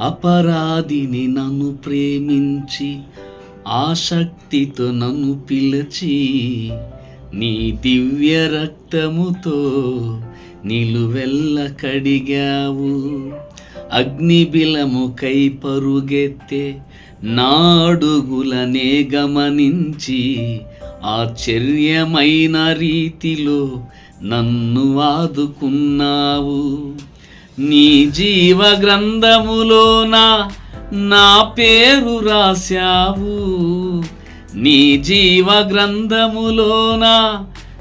అపరాధిని నన్ను ప్రేమించి ఆసక్తితో నన్ను పిలిచి నీ దివ్య రక్తముతో నిలువెల్ల కడిగావు. అగ్నిబిలము కై పరుగెత్తే నాడుగులనే గమనించి ఆశ్చర్యమైన రీతిలో నన్ను ఆదుకున్నావు. నీ జీవ గ్రంథములోన నా పేరు రాశావు. నీ జీవ గ్రంథములోన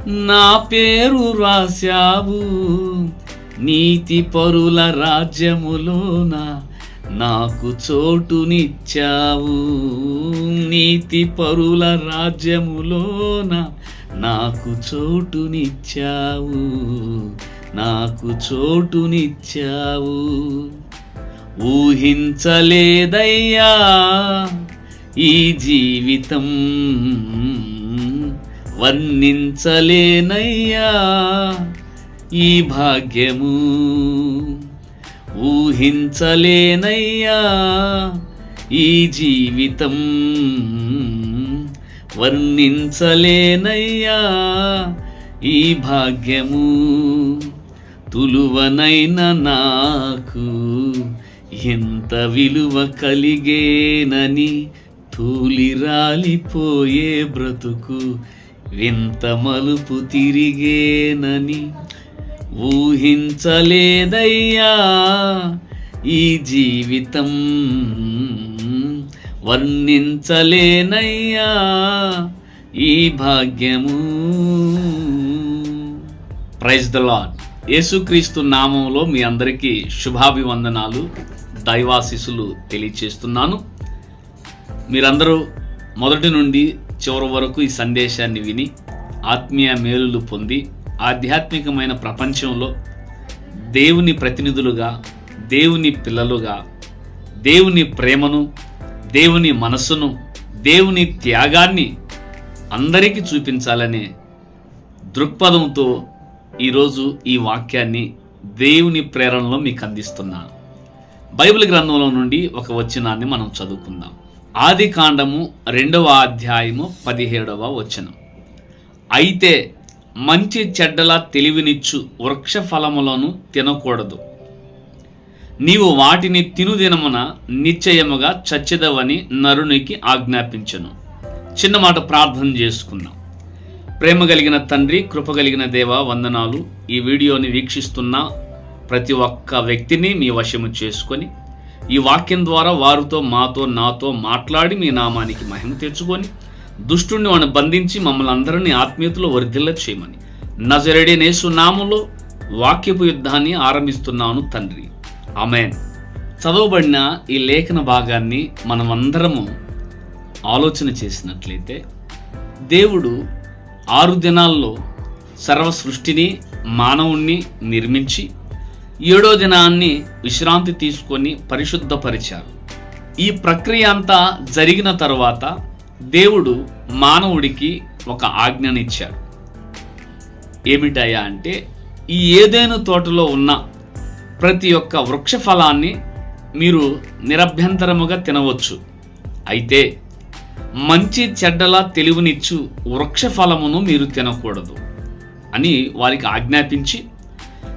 నా పేరు రాశావు. నీతి పరుల రాజ్యములోన నాకు చోటునిచ్చావు. నీతి పరుల రాజ్యములోన నాకు చోటునిచ్చావు. నాకు చోటునిచ్చావు. ఊహించలేదయ్యా ఈ జీవితం. వర్ణించలేనయ్యా ఈ భాగ్యము. ఊహించలేనయ్యా ఈ జీవితం. వర్ణించలేనయ్యా ఈ భాగ్యము. తులువనైన నాకు ఎంత విలువ కలిగేనని తూలి రాలిపోయే బ్రతుకు వింత మలుపు తిరిగేనని ఊహించలేదయ్యా ఈ జీవితం వర్ణించలేనయ్యా ఈ భాగ్యము. ప్రైజ్ ద లాడ్ యేసుక్రీస్తు నామంలో మీ అందరికీ శుభాభివందనాలు దైవాశిసులు తెలియచేస్తున్నాను. మీరందరూ మొదటి నుండి చివరి వరకు ఈ సందేశాన్ని విని ఆత్మీయ మేలులు పొంది ఆధ్యాత్మికమైన ప్రపంచంలో దేవుని ప్రతినిధులుగా దేవుని పిల్లలుగా దేవుని ప్రేమను దేవుని మనస్సును దేవుని త్యాగాన్ని అందరికీ చూపించాలనే దృక్పథంతో ఈరోజు ఈ వాక్యాన్ని దేవుని ప్రేరణలో మీకు అందిస్తున్నాను బైబిల్ గ్రంథంలో నుండి ఒక వచనాన్ని మనం చదువుకుందాం. ఆది కాండము రెండవ అధ్యాయము పదిహేడవ వచనం. అయితే మంచి చెడ్డల తెలివినిచ్చు వృక్ష ఫలములను తినకూడదు. నీవు వాటిని తినుదినమున నిశ్చయముగా చచ్చెదవని నరునికి ఆజ్ఞాపించను. చిన్న మాట ప్రార్థన చేసుకున్నాం ప్రేమ కలిగిన తండ్రి కృప కలిగిన దేవ వందనాలు. ఈ వీడియోని వీక్షిస్తున్న ప్రతి ఒక్క వ్యక్తిని మీ వశము చేసుకొని ఈ వాక్యం ద్వారా వారితో మాతో నాతో మాట్లాడి మీ నామానికి మహిమ తెచ్చుకొని దుష్టుణ్ణి వాడిని బంధించి మమ్మల్ని అందరినీ ఆత్మీయతలో వరిదిల్ల చేయమని. నజరెడే నేసు నామంలో వాక్యపు యుద్ధాన్ని ఆరంభిస్తున్నాను తండ్రి. ఆమెన్. చదవబడిన ఈ లేఖన భాగాన్ని మనమందరము ఆలోచన చేసినట్లయితే దేవుడు ఆరు దినాల్లో సర్వ సృష్టిని మానవుణ్ణి నిర్మించి ఏడో దినాన్ని విశ్రాంతి తీసుకొని పరిశుద్ధపరిచారు. ఈ ప్రక్రియ అంతా జరిగిన తరువాత దేవుడు మానవుడికి ఒక ఆజ్ఞనిచ్చాడు. ఏమిటయ్యా అంటే ఈ ఏదేను తోటలో ఉన్న ప్రతి ఒక్క వృక్ష ఫలాన్ని మీరు నిరభ్యంతరముగా తినవచ్చు. అయితే మంచి చెడ్డల తెలివినిచ్చు వృక్ష ఫలమును మీరు తినకూడదు అని వారికి ఆజ్ఞాపించి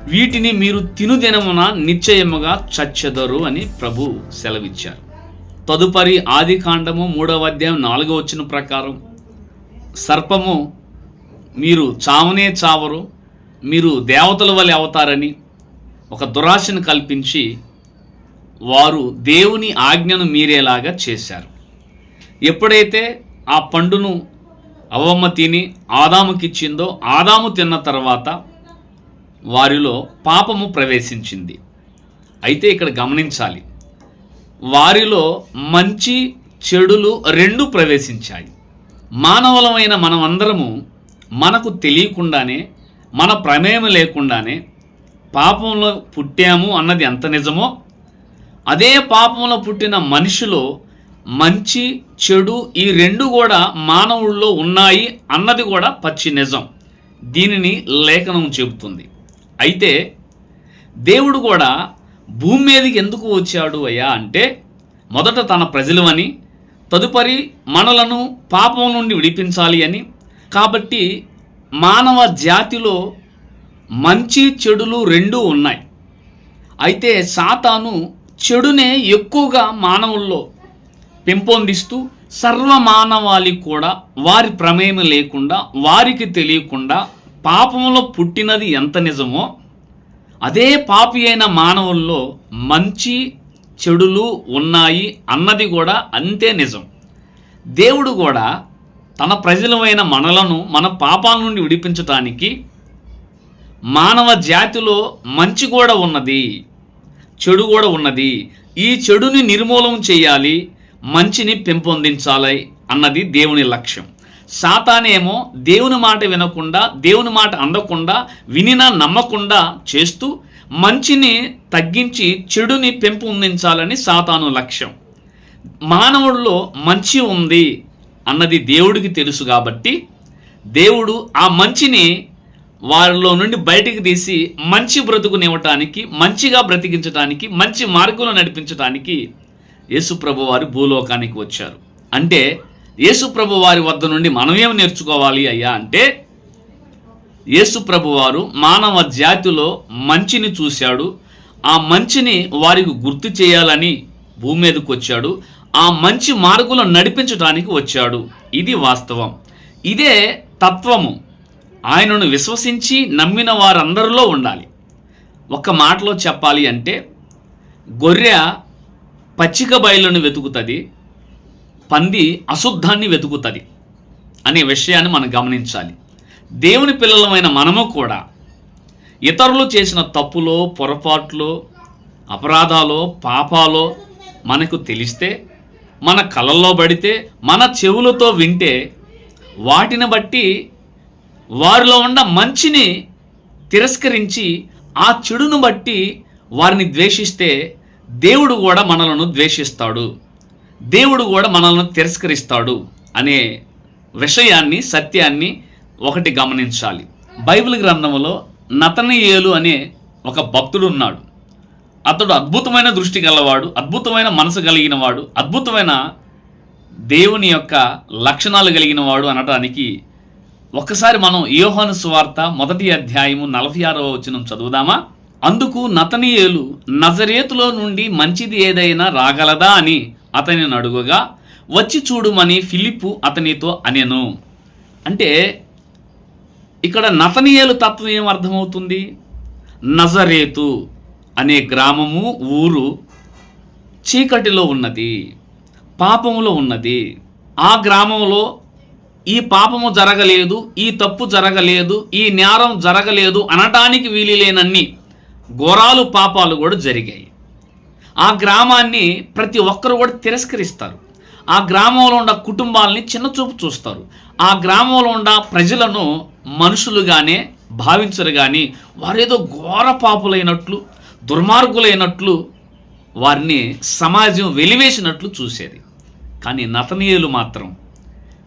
వీటిని మీరు తినుదినమున నిశ్చయముగా చచ్చెదరు అని ప్రభు సెలవిచ్చారు. తదుపరి ఆది కాండము మూడవ అధ్యాయం నాలుగో వచ్చిన ప్రకారం సర్పము మీరు చావనే చావరు మీరు దేవతల వలె అవుతారని ఒక దురాశను కల్పించి వారు దేవుని ఆజ్ఞను మీరేలాగా చేశారు. ఎప్పుడైతే ఆ పండును అవమ్మ తిని ఆదాముకిచ్చిందో ఆదాము తిన్న తర్వాత వారిలో పాపము ప్రవేశించింది. అయితే ఇక్కడ గమనించాలి. వారిలో మంచి చెడులు రెండు ప్రవేశించాయి. మానవులమైన మనమందరము మనకు తెలియకుండానే మన ప్రమేయం లేకుండానే పాపంలో పుట్టాము అన్నది ఎంత నిజమో అదే పాపంలో పుట్టిన మనిషిలో మంచి చెడు ఈ రెండు కూడా మానవుల్లో ఉన్నాయి అన్నది కూడా పచ్చి నిజం. దీనిని లేఖనం చెబుతుంది. అయితే దేవుడు కూడా భూమి మీదకి ఎందుకు వచ్చాడు అయ్యా అంటే మొదట తన ప్రజలమని తదుపరి మనలను పాపం నుండి విడిపించాలి అని. కాబట్టి మానవ జాతిలో మంచి చెడులు రెండూ ఉన్నాయి. అయితే సాతాను చెడునే ఎక్కువగా మానవుల్లో పెంపొందిస్తూ సర్వమానవాళి కూడా వారి ప్రమేయం లేకుండా వారికి తెలియకుండా పాపంలో పుట్టినది ఎంత నిజమో అదే పాపి అయిన మానవుల్లో మంచి చెడులు ఉన్నాయి అన్నది కూడా అంతే నిజం. దేవుడు కూడా తన ప్రజలమైన మనలను మన పాపాల నుండి విడిపించటానికి మానవ జాతిలో మంచి కూడా ఉన్నది చెడు కూడా ఉన్నది. ఈ చెడుని నిర్మూలన చేయాలి మంచిని పెంపొందించాలి అన్నది దేవుని లక్ష్యం. సాతానేమో దేవుని మాట వినకుండా దేవుని మాట అందకుండా వినినా నమ్మకుండా చేస్తూ మంచిని తగ్గించి చెడుని పెంపొందించాలని సాతాను లక్ష్యం. మానవుడిలో మంచి ఉంది అన్నది దేవుడికి తెలుసు కాబట్టి దేవుడు ఆ మంచిని వారిలో నుండి బయటికి తీసి మంచి బ్రతుకునివ్వటానికి మంచిగా బ్రతికించటానికి మంచి మార్గంలో నడిపించటానికి యేసుప్రభు వారు భూలోకానికి వచ్చారు. అంటే యేసుప్రభు వారి వద్ద నుండి మనం ఏం నేర్చుకోవాలి అయ్యా అంటే యేసుప్రభు వారు మానవ జాతిలో మంచిని చూశాడు. ఆ మంచిని వారికి గుర్తు చేయాలని భూమి మీదకు వచ్చాడు. ఆ మంచి మార్గంలో నడిపించడానికి వచ్చాడు. ఇది వాస్తవం. ఇదే తత్వము. ఆయనను విశ్వసించి నమ్మిన వారందరిలో ఉండాలి. ఒక్క మాటలో చెప్పాలి అంటే గొర్రె పచ్చిక బయలును వెతుకుతుంది పంది అశుద్ధాన్ని వెతుకుతుంది అనే విషయాన్ని మనం గమనించాలి. దేవుని పిల్లలమైన మనము కూడా ఇతరులు చేసిన తప్పులో పొరపాట్లో అపరాధాలో పాపాలో మనకు తెలిస్తే మన కళల్లో పడితే మన చెవులతో వింటే వాటిని బట్టి వారిలో ఉన్న మంచిని తిరస్కరించి ఆ చెడును బట్టి వారిని ద్వేషిస్తే దేవుడు కూడా మనలను ద్వేషిస్తాడు. దేవుడు కూడా మనల్ని తిరస్కరిస్తాడు అనే విషయాన్ని సత్యాన్ని ఒకటి గమనించాలి. బైబిల్ గ్రంథంలో నతనయేలు అనే ఒక భక్తుడు ఉన్నాడు. అతడు అద్భుతమైన దృష్టి గలవాడు అద్భుతమైన మనసు కలిగిన వాడు అద్భుతమైన దేవుని యొక్క లక్షణాలు కలిగిన వాడు అనటానికి ఒక్కసారి మనం యోహాను సువార్త మొదటి అధ్యాయము నలభై ఆరవ వచనం చదువుదామా? అందుకు నతనీయేలు నజరేతులో నుండి మంచిది ఏదైనా రాగలదా అని అతనిని అడుగుగా వచ్చి చూడుమని ఫిలిప్పు అతనితో అనెను. అంటే ఇక్కడ నతనీయేలు తత్వం ఏం అర్థమవుతుంది? నజరేతు అనే గ్రామము ఊరు చీకటిలో ఉన్నది పాపములో ఉన్నది. ఆ గ్రామంలో ఈ పాపము జరగలేదు ఈ తప్పు జరగలేదు ఈ నేరం జరగలేదు అనటానికి వీలు లేనన్ని ఘోరాలు పాపాలు కూడా జరిగాయి. ఆ గ్రామాన్ని ప్రతి ఒక్కరు కూడా తిరస్కరిస్తారు. ఆ గ్రామంలో ఉన్న కుటుంబాలని చిన్నచూపు చూస్తారు. ఆ గ్రామంలో ఉన్న ప్రజలను మనుషులుగానే భావించరు కానీ వారేదో ఘోర పాపులైనట్లు దుర్మార్గులైనట్లు వారిని సమాజం వెలివేసినట్లు చూసేది. కానీ నతనీయులు మాత్రం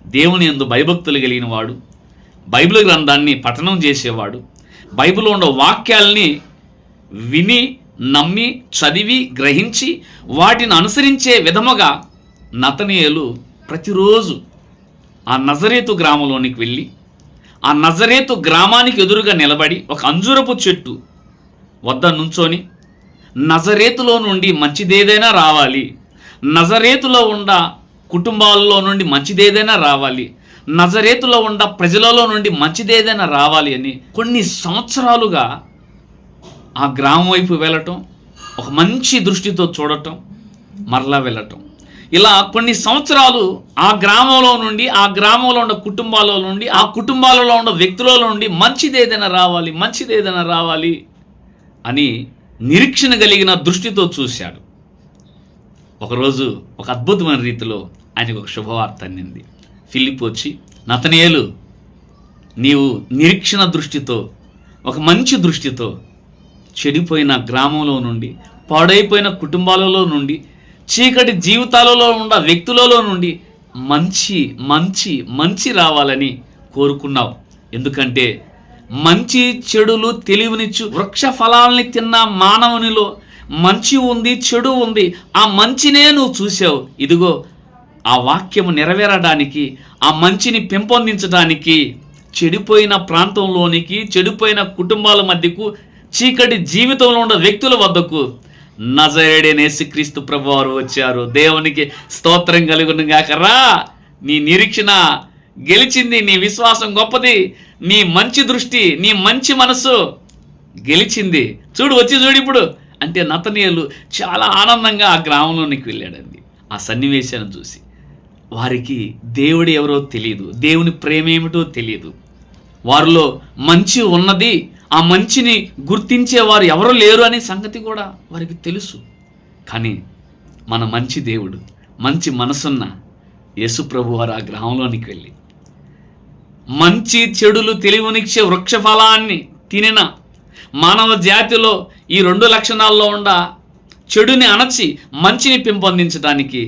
దేవుని ఎందు భయభక్తులు కలిగిన వాడు బైబిల్ గ్రంథాన్ని పఠనం చేసేవాడు బైబిల్లో ఉన్న వాక్యాల్ని విని నమ్మి చదివి గ్రహించి వాటిని అనుసరించే విధముగా నతనీయులు ప్రతిరోజు ఆ నజరేతు గ్రామంలోనికి వెళ్ళి ఆ నజరేతు గ్రామానికి ఎదురుగా నిలబడి ఒక అంజురపు చెట్టు వద్ద నుంచొని నజరేతులో నుండి మంచిదేదైనా రావాలి నజరేతులో ఉండ కుటుంబాల్లో నుండి మంచిదేదైనా రావాలి నజరేతులో ఉండ ప్రజలలో నుండి మంచిదేదైనా రావాలి అని కొన్ని సంవత్సరాలుగా ఆ గ్రామం వైపు వెళ్ళటం ఒక మంచి దృష్టితో చూడటం మరలా వెళ్ళటం. ఇలా కొన్ని సంవత్సరాలు ఆ గ్రామంలో నుండి ఆ గ్రామంలో ఉన్న కుటుంబాలలో నుండి ఆ కుటుంబాలలో ఉన్న వ్యక్తులలో నుండి మంచిది ఏదైనా రావాలి మంచిది ఏదైనా రావాలి అని నిరీక్షణ కలిగిన దృష్టితో చూశాడు. ఒకరోజు ఒక అద్భుతమైన రీతిలో ఆయనకు ఒక శుభవార్త అందింది. ఫిలిప్ వచ్చి నతనేలు నీవు నిరీక్షణ దృష్టితో ఒక మంచి దృష్టితో చెడిపోయిన గ్రామంలో నుండి పాడైపోయిన కుటుంబాలలో నుండి చీకటి జీవితాలలో ఉన్న వ్యక్తులలో నుండి మంచి మంచి మంచి రావాలని కోరుకున్నావు. ఎందుకంటే మంచి చెడులు తెలివినిచ్చు వృక్ష ఫలాల్ని తిన్న మానవునిలో మంచి ఉంది చెడు ఉంది ఆ మంచినే నువ్వు చూసావు ఇదిగో ఆ వాక్యము నెరవేరడానికి ఆ మంచిని పెంపొందించడానికి చెడిపోయిన ప్రాంతంలోనికి చెడిపోయిన కుటుంబాల మధ్యకు చీకటి జీవితంలో ఉన్న వ్యక్తుల వద్దకు నజరేడేనేసి క్రీస్తు ప్రభు వారు వచ్చారు. దేవునికి స్తోత్రం కలుగును గాకరా నీ నిరీక్షణ గెలిచింది నీ విశ్వాసం గొప్పది నీ మంచి దృష్టి నీ మంచి మనసు గెలిచింది. చూడు వచ్చి చూడు ఇప్పుడు. అంటే నతనీయులు చాలా ఆనందంగా ఆ గ్రామంలోనికి వెళ్ళాడండి. ఆ సన్నివేశాన్ని చూసి. వారికి దేవుడు ఎవరో తెలియదు దేవుని ప్రేమ ఏమిటో తెలియదు వారిలో మంచి ఉన్నది ఆ మంచిని గుర్తించే వారు ఎవరు లేరు అనే సంగతి కూడా వారికి తెలుసు. కానీ మన మంచి దేవుడు మంచి మనసున్న యేసుప్రభు వారు ఆ గ్రామంలోనికి వెళ్ళి మంచి చెడులు తెలివనిచ్చే వృక్ష ఫలాన్ని తినిన మానవ జాతిలో ఈ రెండు లక్షణాల్లో ఉండ చెడుని అణచి మంచిని పెంపొందించడానికి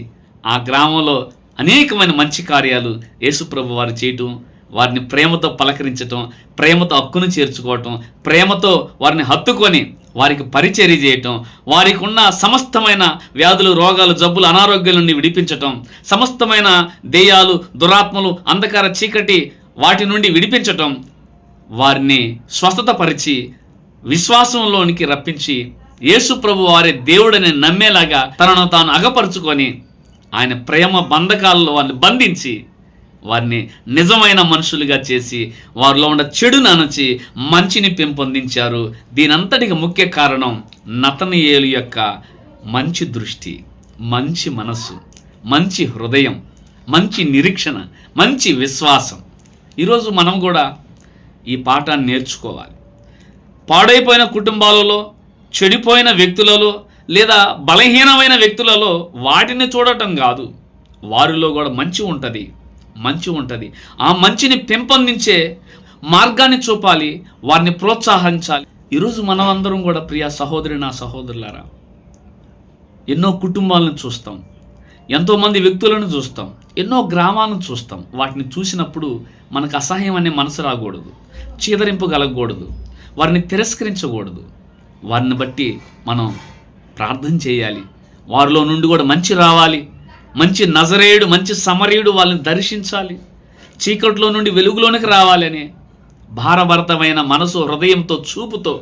ఆ గ్రామంలో అనేకమైన మంచి కార్యాలు యేసుప్రభు వారు చేయటం వారిని ప్రేమతో పలకరించటం ప్రేమతో హక్కును చేర్చుకోవటం ప్రేమతో వారిని హత్తుకొని వారికి పరిచర్య చేయటం వారికి ఉన్న సమస్తమైన వ్యాధులు రోగాలు జబ్బులు అనారోగ్యాల నుండి విడిపించటం సమస్తమైన దెయ్యాలు దురాత్మలు అంధకార చీకటి వాటి నుండి విడిపించటం వారిని స్వస్థత పరిచి విశ్వాసంలోనికి రప్పించి యేసు ప్రభు వారి దేవుడని నమ్మేలాగా తనను తాను అగపరుచుకొని ఆయన ప్రేమ బంధకాలలో వారిని బంధించి వారిని నిజమైన మనుషులుగా చేసి వారిలో ఉన్న చెడును అణచి మంచిని పెంపొందించారు. దీనంతటికి ముఖ్య కారణం నతనయేలు యొక్క మంచి దృష్టి మంచి మనస్సు మంచి హృదయం మంచి నిరీక్షణ మంచి విశ్వాసం. ఈరోజు మనం కూడా ఈ పాఠాన్ని నేర్చుకోవాలి. పాడైపోయిన కుటుంబాలలో చెడిపోయిన వ్యక్తులలో లేదా బలహీనమైన వ్యక్తులలో వాటిని చూడటం కాదు. వారిలో కూడా మంచి ఉంటుంది. మంచి ఉంటుంది. ఆ మంచిని పెంపొందించే మార్గాన్ని చూపాలి వారిని ప్రోత్సహించాలి. ఈరోజు మనమందరం కూడా ప్రియ సహోదరి నా సహోదరులారా ఎన్నో కుటుంబాలను చూస్తాం ఎంతోమంది వ్యక్తులను చూస్తాం ఎన్నో గ్రామాలను చూస్తాం. వాటిని చూసినప్పుడు మనకు అసహ్యం అనే మనసు రాకూడదు చీదరింపు కలగకూడదు వారిని తిరస్కరించకూడదు. వారిని బట్టి మనం ప్రార్థన చేయాలి. వారిలో నుండి కూడా మంచి రావాలి. మంచి నజరేయుడు మంచి సమరయుడు వాళ్ళని దర్శించాలి. చీకట్లో నుండి వెలుగులోనికి రావాలని భారభరతమైన మనసు హృదయంతో చూపుతో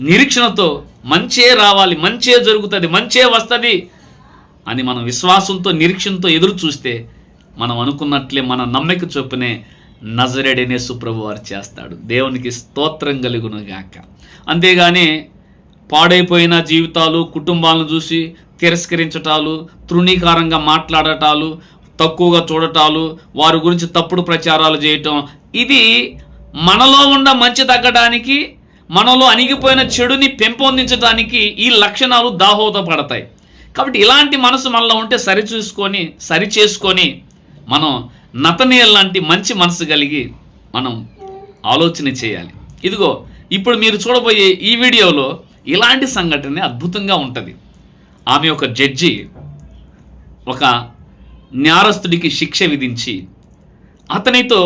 నిరీక్షణతో మంచే రావాలి మంచే జరుగుతుంది మంచే వస్తుంది అని మనం విశ్వాసంతో నిరీక్షణతో ఎదురు చూస్తే మనం అనుకున్నట్లే మన నమ్మిక చొప్పునే నజరేడనే సుప్రభు వారు చేస్తాడు. దేవునికి స్తోత్రం కలుగును గాక. అంతేగాని పాడైపోయిన జీవితాలు కుటుంబాలను చూసి తిరస్కరించటాలు తృణీకారంగా మాట్లాడటాలు తక్కువగా చూడటాలు వారి గురించి తప్పుడు ప్రచారాలు చేయటం. ఇది మనలో ఉన్న మంచి తగ్గడానికి మనలో అణిగిపోయిన చెడుని పెంపొందించడానికి ఈ లక్షణాలు దాహోదపడతాయి. కాబట్టి ఇలాంటి మనసు మనలో ఉంటే సరిచూసుకొని సరిచేసుకొని సరి చేసుకొని మనం నతనీయుల లాంటి మంచి మనసు కలిగి మనం ఆలోచన చేయాలి. ఇదిగో ఇప్పుడు మీరు చూడబోయే ఈ వీడియోలో ఇలాంటి సంఘటన అద్భుతంగా ఉంటుంది ఆమె ఒక జడ్జి ఒక న్యారస్తుడికి శిక్ష విధించి అతనితో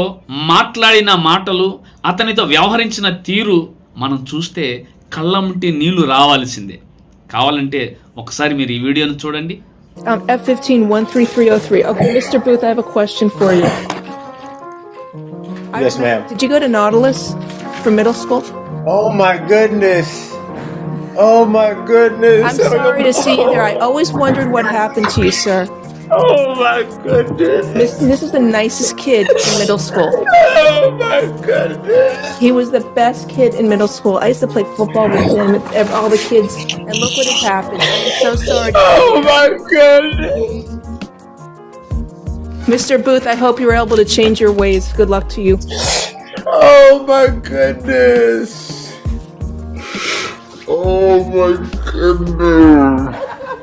మాట్లాడిన మాటలు అతనితో వ్యవహరించిన తీరు మనం చూస్తే కళ్ళంటి నీళ్ళు రావాల్సిందే కావాలంటే ఒకసారి మీరు ఈ వీడియోను చూడండి Um, F15 13303. Okay, Mr. Booth, I have a question for you. I Yes, ma'am. Did you go to Nautilus for middle school? Oh my goodness. Oh my goodness. I'm sorry to see you there. I always wondered what happened to you, sir. Oh my goodness. This, this is the nicest kid in middle school. Oh my goodness. He was the best kid in middle school. I used to play football with him, with all the kids, and look what has happened. I'm so sorry. Oh my goodness. Mr. Booth, I hope you were able to change your ways. Good luck to you. Oh my goodness. Oh my goodness.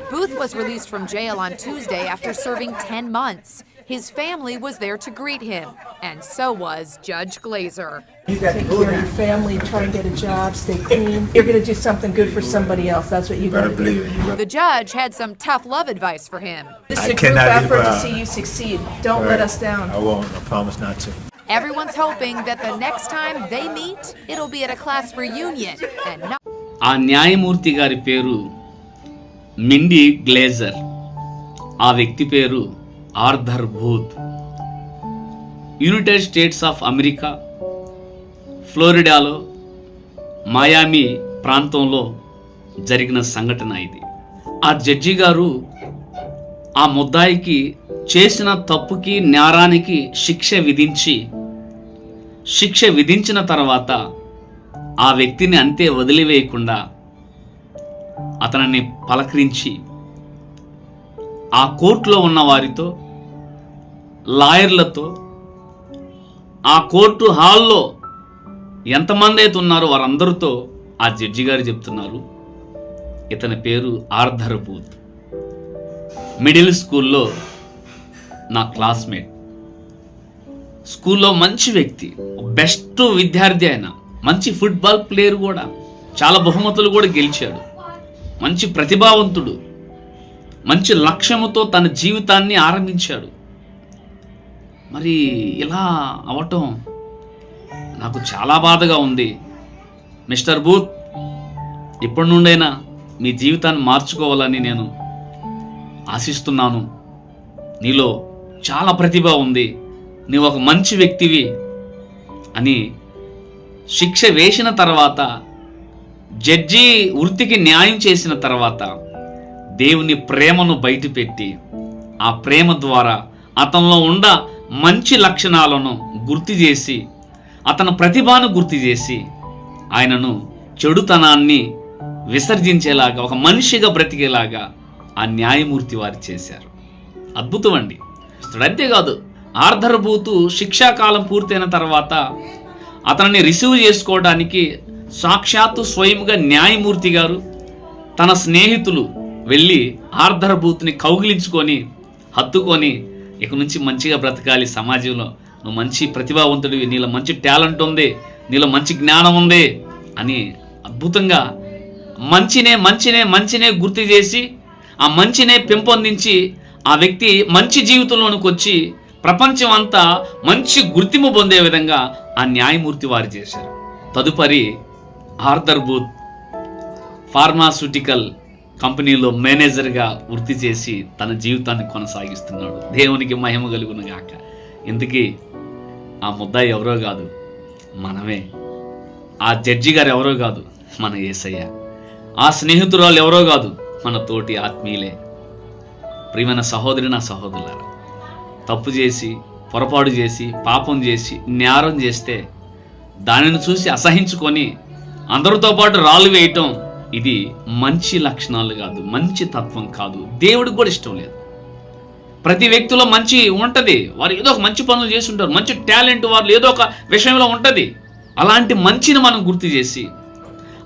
Booth was released from jail on Tuesday after serving 10 months. His family was there to greet him, and so was Judge Glazer. You got Take care of your family, try and get a job, stay clean. You're going to do something good for somebody else. That's what you got to do. The judge had some tough love advice for him. It's I a group cannot effort leave, to uh, see you succeed. Don't let us down. I won't. I promise not to. Everyone's hoping that the next time they meet, it'll be at a class reunion and not. ఆ న్యాయమూర్తి గారి పేరు మిండి గ్లేజర్. ఆ వ్యక్తి పేరు Arthur Booth. United States of America ఫ్లోరిడాలో Miami ప్రాంతంలో జరిగిన సంఘటన ఇది. ఆ జడ్జి గారు ఆ ముద్దాయికి చేసిన తప్పుకి నేరానికి శిక్ష విధించి శిక్ష విధించిన తర్వాత ఆ వ్యక్తిని అంతే వదిలివేయకుండా అతనిని పలకరించి ఆ కోర్టులో ఉన్న వారితో లాయర్లతో ఆ కోర్టు హాల్లో ఎంతమంది అయితే ఉన్నారో వారందరితో ఆ జడ్జి గారు చెప్తున్నారు. ఇతని పేరు ఆర్ధర్ బూత్ మిడిల్ స్కూల్లో నా క్లాస్మేట్. స్కూల్లో మంచి వ్యక్తి బెస్ట్ విద్యార్థి ఆయన. మంచి ఫుట్బాల్ ప్లేయర్ కూడా చాలా బహుమతులు కూడా గెలిచాడు. మంచి ప్రతిభావంతుడు. మంచి లక్ష్యముతో తన జీవితాన్ని ఆరంభించాడు. మరి ఇలా అవటం నాకు చాలా బాధగా ఉంది. మిస్టర్ బూత్ ఇప్పటి నుండైనా మీ జీవితాన్ని మార్చుకోవాలని నేను ఆశిస్తున్నాను. నీలో చాలా ప్రతిభ ఉంది. నీవు ఒక మంచి వ్యక్తివి అని శిక్ష వేసిన తర్వాత జడ్జి వృత్తికి న్యాయం చేసిన తర్వాత దేవుని ప్రేమను బయటపెట్టి ఆ ప్రేమ ద్వారా అతనిలో ఉండ మంచి లక్షణాలను గుర్తు చేసి అతని ప్రతిభను గుర్తు చేసి ఆయనను చెడుతనాన్ని విసర్జించేలాగా ఒక మనిషిగా బ్రతికేలాగా ఆ న్యాయమూర్తి వారు చేశారు. అద్భుతం అండి అంతేకాదు ఆర్ధర్భూతు శిక్షాకాలం పూర్తయిన తర్వాత అతనిని రిసీవ్ చేసుకోవడానికి సాక్షాత్తు స్వయంగా న్యాయమూర్తి గారు తన స్నేహితులు వెళ్ళి ఆర్ధర్ బూత్ని కౌగిలించుకొని హత్తుకొని ఇక నుంచి మంచిగా బ్రతకాలి సమాజంలో. నువ్వు మంచి ప్రతిభావంతుడివి నీలో మంచి టాలెంట్ ఉంది నీలో మంచి జ్ఞానం ఉంది అని అద్భుతంగా మంచినే మంచినే మంచినే గుర్తు చేసి ఆ మంచినే పెంపొందించి ఆ వ్యక్తి మంచి జీవితంలోనికి వచ్చి ప్రపంచం అంతా మంచి గుర్తింపు పొందే విధంగా ఆ న్యాయమూర్తి వారు చేశారు. తదుపరి ఆర్థర్ బూత్ ఫార్మాస్యూటికల్ కంపెనీలో మేనేజర్గా వృత్తి చేసి తన జీవితాన్ని కొనసాగిస్తున్నాడు. దేవునికి మహిమ కలుగును గాక ఇందుకీ ఆ ముద్దాయి ఎవరో కాదు మనమే. ఆ జడ్జి గారు ఎవరో కాదు మన ఏసయ్య. ఆ స్నేహితురాలు ఎవరో కాదు మన తోటి ఆత్మీయులే. ప్రియమైన సహోదరి నా సహోదరులారా తప్పు చేసి పొరపాటు చేసి పాపం చేసి నేరం చేస్తే దానిని చూసి అసహించుకొని అందరితో పాటు రాళ్ళు వేయటం ఇది మంచి లక్షణాలు కాదు మంచి తత్వం కాదు. దేవుడికి కూడా ఇష్టం లేదు. ప్రతి వ్యక్తిలో మంచి ఉంటుంది. వారు ఏదో ఒక మంచి పనులు చేసి ఉంటారు మంచి టాలెంట్ వారు ఏదో ఒక విషయంలో ఉంటుంది. అలాంటి మంచిని మనం గుర్తు చేసి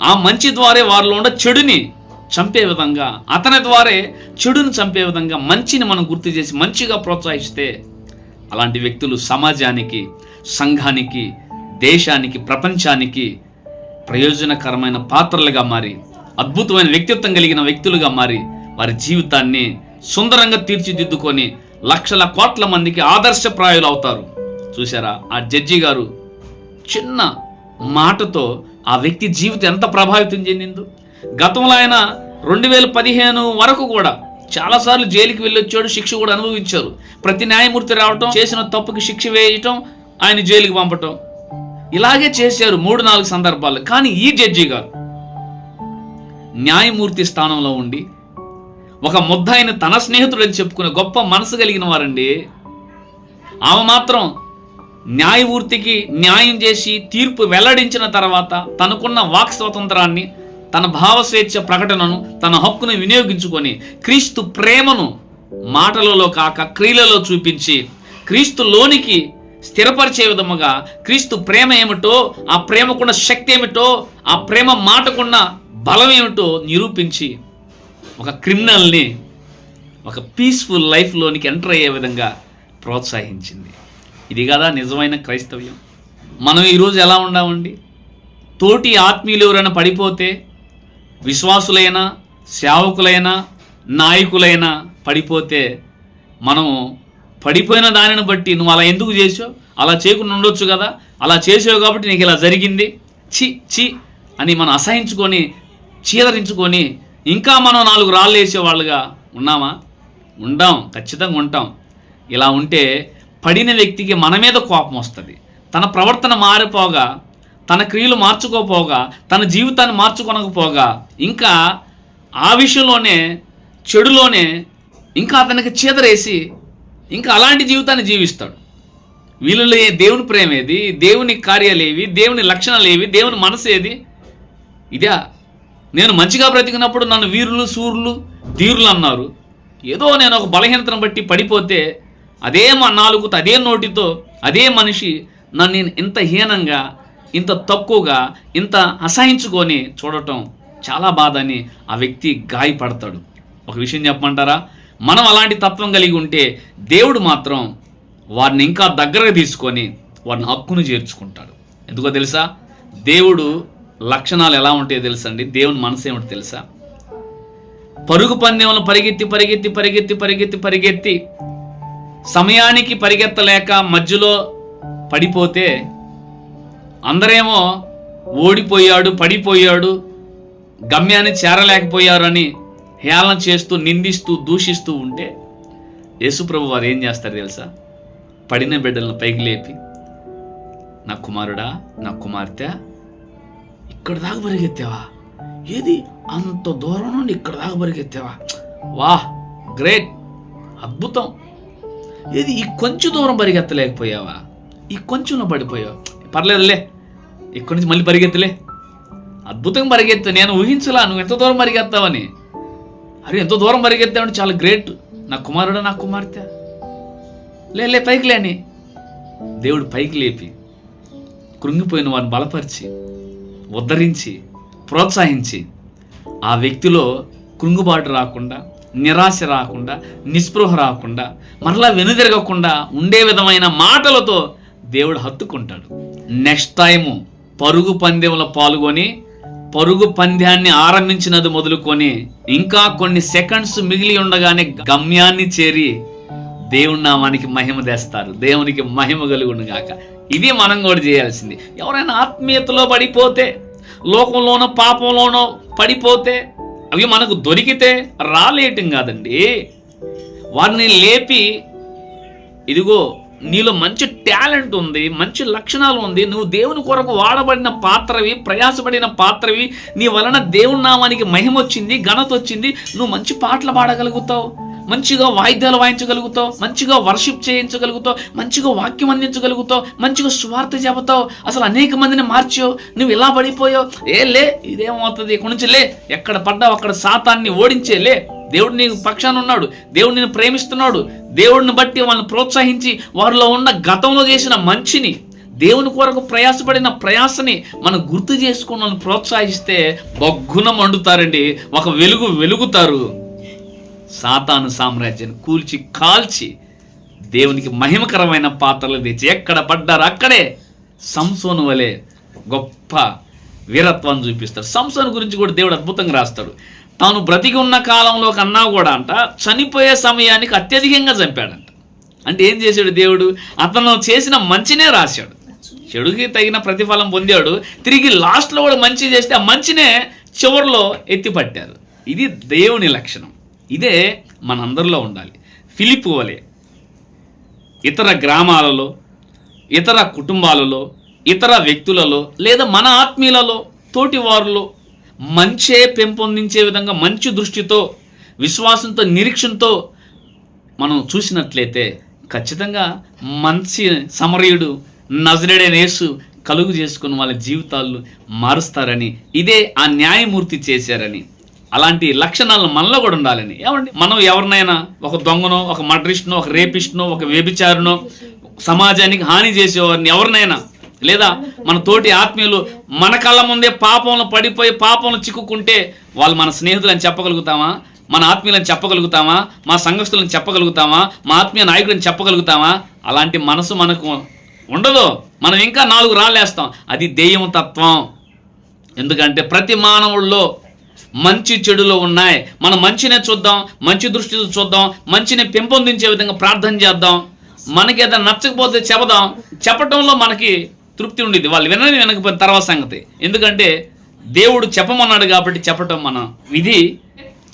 ఆ మంచి ద్వారే వారిలో ఉన్న చెడుని చంపే విధంగా అతని ద్వారే చెడుని చంపే విధంగా మంచిని మనం గుర్తు చేసి మంచిగా ప్రోత్సహిస్తే అలాంటి వ్యక్తులు సమాజానికి సంఘానికి దేశానికి ప్రపంచానికి ప్రయోజనకరమైన పాత్రలుగా మారి అద్భుతమైన వ్యక్తిత్వం కలిగిన వ్యక్తులుగా మారి వారి జీవితాన్ని సుందరంగా తీర్చిదిద్దుకొని లక్షల కోట్ల మందికి ఆదర్శప్రాయులు అవుతారు. చూసారా ఆ జడ్జి గారు చిన్న మాటతో ఆ వ్యక్తి జీవితం ఎంత ప్రభావితం చెందిందో? గతంలో ఆయన రెండు వేల పదిహేను వరకు కూడా చాలాసార్లు జైలుకి వెళ్ళొచ్చాడు శిక్ష కూడా అనుభవించారు. ప్రతి న్యాయమూర్తి రావటం చేసిన తప్పుకి శిక్ష వేయటం ఆయన జైలుకి పంపటం. ఇలాగే చేశారు మూడు నాలుగు సందర్భాలు కానీ ఈ జడ్జి గారు న్యాయమూర్తి స్థానంలో ఉండి ఒక ముద్దాయిని తన స్నేహితుడని చెప్పుకునే గొప్ప మనసు కలిగిన వారండి. ఆమె మాత్రం న్యాయమూర్తికి న్యాయం చేసి తీర్పు వెల్లడించిన తర్వాత తనకున్న వాక్ స్వాతంత్రాన్ని తన భావస్వేచ్ఛ ప్రకటనను తన హక్కును వినియోగించుకొని క్రీస్తు ప్రేమను మాటలలో కాక క్రియలలో చూపించి క్రీస్తులోనికి స్థిరపరిచే విధముగా క్రీస్తు ప్రేమ ఏమిటో ఆ ప్రేమకున్న శక్తి ఏమిటో ఆ ప్రేమ మాటకున్న బలం ఏమిటో నిరూపించి ఒక క్రిమినల్ని ఒక పీస్ఫుల్ లైఫ్లోనికి ఎంటర్ అయ్యే విధంగా ప్రోత్సహించింది. ఇది కదా నిజమైన క్రైస్తవ్యం. మనం ఈరోజు ఎలా ఉండామండి? తోటి ఆత్మీయులు ఎవరైనా పడిపోతే విశ్వాసులైనా సేవకులైనా నాయకులైనా పడిపోతే మనము పడిపోయిన దానిని బట్టి నువ్వు అలా ఎందుకు చేసావు అలా చేయకుండా ఉండొచ్చు కదా? అలా చేసావు కాబట్టి నీకు ఇలా జరిగింది. చి చి అని మనం అసహించుకొని చీదరించుకొని ఇంకా మనం నాలుగు రాళ్ళు వేసేవాళ్ళుగా ఉన్నామా? ఉండాం ఖచ్చితంగా ఉంటాం. ఇలా ఉంటే పడిన వ్యక్తికి మన మీద కోపం వస్తుంది. తన ప్రవర్తన మారిపోగా తన క్రియలు మార్చుకోపోగా తన జీవితాన్ని మార్చుకొనకపోగా ఇంకా ఆ విషయంలోనే చెడులోనే ఇంకా అతనికి చీదరేసి ఇంకా అలాంటి జీవితాన్ని జీవిస్తాడు. వీళ్ళలో ఏ దేవుని ప్రేమ ఏది దేవుని కార్యాలు ఏవి దేవుని లక్షణాలు ఏవి దేవుని మనసు ఏది ఇదా. నేను మంచిగా బ్రతికినప్పుడు నన్ను వీరులు సూర్యులు ధీరులు అన్నారు. ఏదో నేను ఒక బలహీనతను బట్టి పడిపోతే అదే మా నాలుగుతో అదే నోటితో అదే మనిషి నన్ను ఇంత హీనంగా ఇంత తక్కువగా ఇంత అసహించుకొని చూడటం చాలా బాధ అని ఆ వ్యక్తి గాయపడతాడు. ఒక విషయం చెప్పమంటారా? మనం అలాంటి తత్వం కలిగి ఉంటే దేవుడు మాత్రం వారిని ఇంకా దగ్గరగా తీసుకొని వారిని హక్కును చేర్చుకుంటాడు. ఎందుకో తెలుసా? దేవుడు లక్షణాలు ఎలా ఉంటాయో తెలుసా అండి దేవుని మనసు ఏమిటి తెలుసా? పరుగు పందెంలో పరిగెత్తి పరిగెత్తి పరిగెత్తి పరిగెత్తి పరిగెత్తి సమయానికి పరిగెత్తలేక మధ్యలో పడిపోతే అందరేమో ఓడిపోయాడు పడిపోయాడు గమ్యాన్ని చేరలేకపోయారని హేళన చేస్తూ నిందిస్తూ దూషిస్తూ ఉంటే యేసుప్రభు వారు ఏం చేస్తారు తెలుసా? పడిన బిడ్డలను పైకి లేపి నా కుమారుడా నా కుమార్తె ఇక్కడ దాకా పరిగెత్తావా? ఏది? అంత దూరం నుండి ఇక్కడ దాకా పరిగెత్తావా? వాహ్ గ్రేట్ అద్భుతం. ఏది? ఈ కొంచెం దూరం పరిగెత్తలేకపోయావా? ఈ కొంచెంలో పడిపోయావు? పర్లేదులే. ఇక్కడి నుంచి మళ్ళీ పరిగెత్తులే. అద్భుతంగా పరిగెత్తా నేను ఊహించలా నువ్వు ఎంత దూరం పరిగెత్తావని. అరే ఎంత దూరం పరిగెత్తావంటే చాలా గ్రేట్. నా కుమారుడు నా కుమార్తె. లే లే పైకి లేని దేవుడు పైకి లేపి కృంగిపోయిన వారిని బలపరిచి ఉద్ధరించి ప్రోత్సహించి ఆ వ్యక్తిలో కృంగుబాటు రాకుండా నిరాశ రాకుండా నిస్పృహ రాకుండా మరలా వెనుదిరగకుండా ఉండే విధమైన మాటలతో దేవుడు హత్తుకుంటాడు. నెక్స్ట్ టైము పరుగు పందెంలో పాల్గొని పరుగు పంద్యాన్ని ఆరంభించినది మొదలుకొని ఇంకా కొన్ని సెకండ్స్ మిగిలి ఉండగానే గమ్యాన్ని చేరి దేవుని నామానికి మహిమ తెస్తారు. దేవునికి మహిమ కలుగును గాక. ఇది మనం కూడా చేయాల్సింది. ఎవరైనా ఆత్మీయతలో పడిపోతే లోకంలోనో పాపంలోనో పడిపోతే అవి మనకు దొరికితే రాలేయటం కాదండి. వారిని లేపి ఇదిగో నీలో మంచి టాలెంట్ ఉంది మంచి లక్షణాలు ఉంది నువ్వు దేవుని కొరకు వాడబడిన పాత్రవి ప్రయాసపడిన పాత్రవి నీ వలన దేవుని నామానికి మహిమ వచ్చింది ఘనత వచ్చింది నువ్వు మంచి పాటలు పాడగలుగుతావు మంచిగా వాయిద్యాలు వాయించగలుగుతావు మంచిగా వర్షిప్ చేయించగలుగుతావు మంచిగా వాక్యం అందించగలుగుతావు మంచిగా స్వార్థ చెబుతావు అసలు అనేక మందిని మార్చావు నువ్వు ఇలా పడిపోయావు ఏ లే ఇదేమవుతుంది ఇక్కడి నుంచి లే ఎక్కడ పడ్డావు అక్కడ సాతాన్ని ఓడించే లే. దేవుడు నీ పక్షాన ఉన్నాడు. దేవుడు నేను ప్రేమిస్తున్నాడు. దేవుడిని బట్టి వాళ్ళని ప్రోత్సహించి వారిలో ఉన్న గతంలో చేసిన మంచిని దేవుని కొరకు ప్రయాసపడిన ప్రయాసని మనం గుర్తు చేసుకుని వాళ్ళని ప్రోత్సహిస్తే బొగ్గున మండుతారండి. ఒక వెలుగు వెలుగుతారు. సాతాను సామ్రాజ్యాన్ని కూల్చి కాల్చి దేవునికి మహిమకరమైన పాత్రలు తెచ్చి ఎక్కడ పడ్డారు? అక్కడే సంసోను వలె గొప్ప వీరత్వాన్ని చూపిస్తాడు. సంసోను గురించి కూడా దేవుడు అద్భుతంగా రాస్తాడు. తాను బ్రతికి ఉన్న కాలంలో కన్నా కూడా అంట చనిపోయే సమయానికి అత్యధికంగా చంపాడంట. అంటే ఏం చేశాడు దేవుడు? అతను చేసిన మంచినే రాశాడు. చెడుకి తగిన ప్రతిఫలం పొందాడు. తిరిగి లాస్ట్లో కూడా మంచి చేస్తే ఆ మంచినే చివరిలో ఎత్తిపట్టారు. ఇది దేవుని లక్షణం. ఇదే మనందరిలో ఉండాలి. ఫిలిప్ వలె ఇతర గ్రామాలలో ఇతర కుటుంబాలలో ఇతర వ్యక్తులలో లేదా మన ఆత్మీయులలో తోటి వారిలో మంచే పెంపొందించే విధంగా మంచి దృష్టితో విశ్వాసంతో నిరీక్షణతో మనం చూసినట్లయితే ఖచ్చితంగా మంచి సమరయుడు నజరేడైన యేసు కలుగు చేసుకుని వాళ్ళ జీవితాలు మారుస్తారని ఇదే ఆ న్యాయమూర్తి చేశారని అలాంటి లక్షణాలు మనలో కూడా ఉండాలని. ఏమండి? మనం ఎవరినైనా ఒక దొంగనో ఒక మడ్రిస్ట్నో ఒక రేపిస్ట్నో ఒక వ్యభిచారునో సమాజానికి హాని చేసేవారిని ఎవరినైనా లేదా మన తోటి ఆత్మీయులు మన కళ్ళ ముందే పాపంలో పడిపోయి పాపంలో చిక్కుకుంటే వాళ్ళు మన స్నేహితులని చెప్పగలుగుతామా? మన ఆత్మీయులను చెప్పగలుగుతామా? మా సంఘస్థులను చెప్పగలుగుతామా? మా ఆత్మీయ నాయకులను చెప్పగలుగుతామా? అలాంటి మనసు మనకు ఉండదు. మనం ఇంకా నాలుగు రాళ్ళేస్తాం. అది దెయ్యం తత్వం. ఎందుకంటే ప్రతి మానవుల్లో మంచి చెడులు ఉన్నాయి. మనం మంచినే చూద్దాం మంచి దృష్టితో చూద్దాం మంచిని పెంపొందించే విధంగా ప్రార్థన చేద్దాం. మనకి ఏదైనా నచ్చకపోతే చెబదాం చెప్పటంలో మనకి తృప్తి ఉండేది. వాళ్ళు వినని వినకపోయిన తర్వాత సంగతి. ఎందుకంటే దేవుడు చెప్పమన్నాడు కాబట్టి చెప్పటం మన విధి.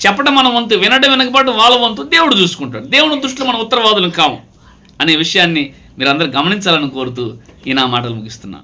చెప్పటం మన వంతు వినడం వెనకపాటు వాళ్ళ వంతు దేవుడు చూసుకుంటాడు. దేవుని దృష్టిలో మన ఉత్తరవాదులు కాము అనే విషయాన్ని మీరందరూ గమనించాలని కోరుతూ ఈ నా మాటలు ముగిస్తున్నా.